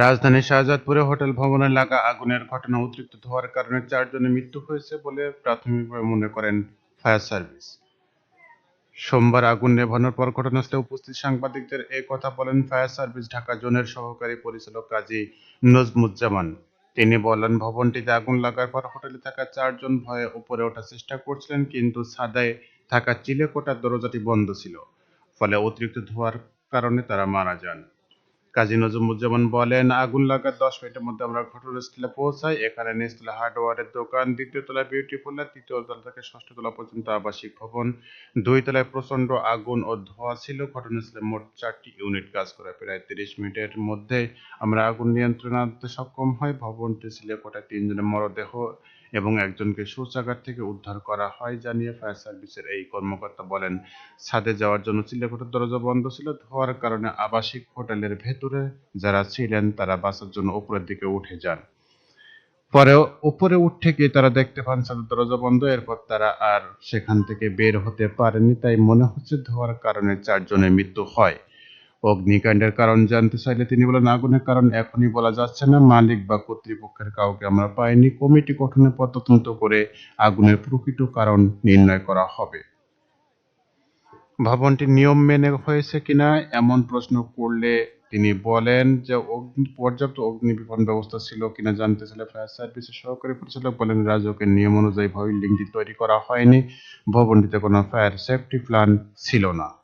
রাজধানীর শাহজাদপুরে হোটেল ভবনে লাগা আগুনের ঘটনা অতিরিক্ত ধোঁয়ার কারণে চারজনের মৃত্যু হয়েছে বলে প্রাথমিকভাবে মনে করেন ফায়ার সার্ভিস। সোমবার আগুন নেভানোর পর ঘটনাস্থলে উপস্থিত সাংবাদিকদের এ কথা বলেন ফায়ার সার্ভিস ঢাকা জোনের সহকারী পরিচালক কাজী নজমুজ্জামান। তিনি বলেন, ভবনটিতে আগুন লাগার পর হোটেলে থাকা চারজন ভয়ে উপরে ওঠার চেষ্টা করছিলেন, কিন্তু ছাদায় থাকা চিলেকোটার দরজাটি বন্ধ ছিল। ফলে অতিরিক্ত ধোঁয়ার কারণে তারা মারা যান। কাজী নজমুজ্জামান বলেন, আগুন লাগার দশ মিনিটের মধ্যে আমরা ঘটনাস্থলে পৌঁছাই। এখানে নিচতলা হার্ডওয়ারের দোকান, দ্বিতীয় তলায় বিউটি পার্লার, তৃতীয় তলা থেকে ষষ্ঠ তলা পর্যন্ত আবাসিক ভবন। দুই তলায় প্রচণ্ড আগুন ও ধোঁয়া ছিল। ঘটনাস্থলে মোট চারটি ইউনিট কাজ করে। প্রায় তিরিশ মিনিটের মধ্যে আমরা আগুন নিয়ন্ত্রণে আনতে সক্ষম হই। ভবনটি সিলেকোটায় তিনজনের মরদেহ এবং একজনকে শৌচাগার থেকে উদ্ধার করা হয় জানিয়ে ফায়ার সার্ভিসের এই কর্মকর্তা বলেন। ছাদে যাওয়ার জন্য চিলেকোঠার দরজা বন্ধ ছিল ধোয়ার কারণে আবাসিক হোটেলের ভেতরে যারা ছিলেন তারা বাসার জন্য উপরের দিকে উঠে যান। পরে উপরে উঠে গিয়ে তারা দেখতে পান ছাদের দরজা বন্ধ, এরপর তারা আর সেখান থেকে বের হতে পারেনি তাই মনে হচ্ছে ধোয়ার কারণে চারজনের মৃত্যু হয়। অগ্নিকাণ্ডের কারণ জানতে চাইলে তিনি বলেন, আগুনের কারণ এখনই বলা যাচ্ছে না। মালিক বা কর্তৃপক্ষের কাউকে আমরা পাইনি। কমিটি গঠনের পর তদন্ত করে আগুনের প্রকৃত কারণ নির্ণয় করা হবে। ভবনটি নিয়ম মেনে হয়েছে কিনা এমন প্রশ্ন করলে তিনি বলেন যে, অগ্নি, পর্যাপ্ত অগ্নি বিপন্ন ব্যবস্থা ছিল কিনা জানতে চাইলে ফায়ার সার্ভিসের সহকারী পরিচালক বলেন রাজকের নিয়ম অনুযায়ী বিল্ডিংটি তৈরি করা হয়নি। ভবনটিতে কোনো ফায়ার সেফটি প্ল্যান ছিল না।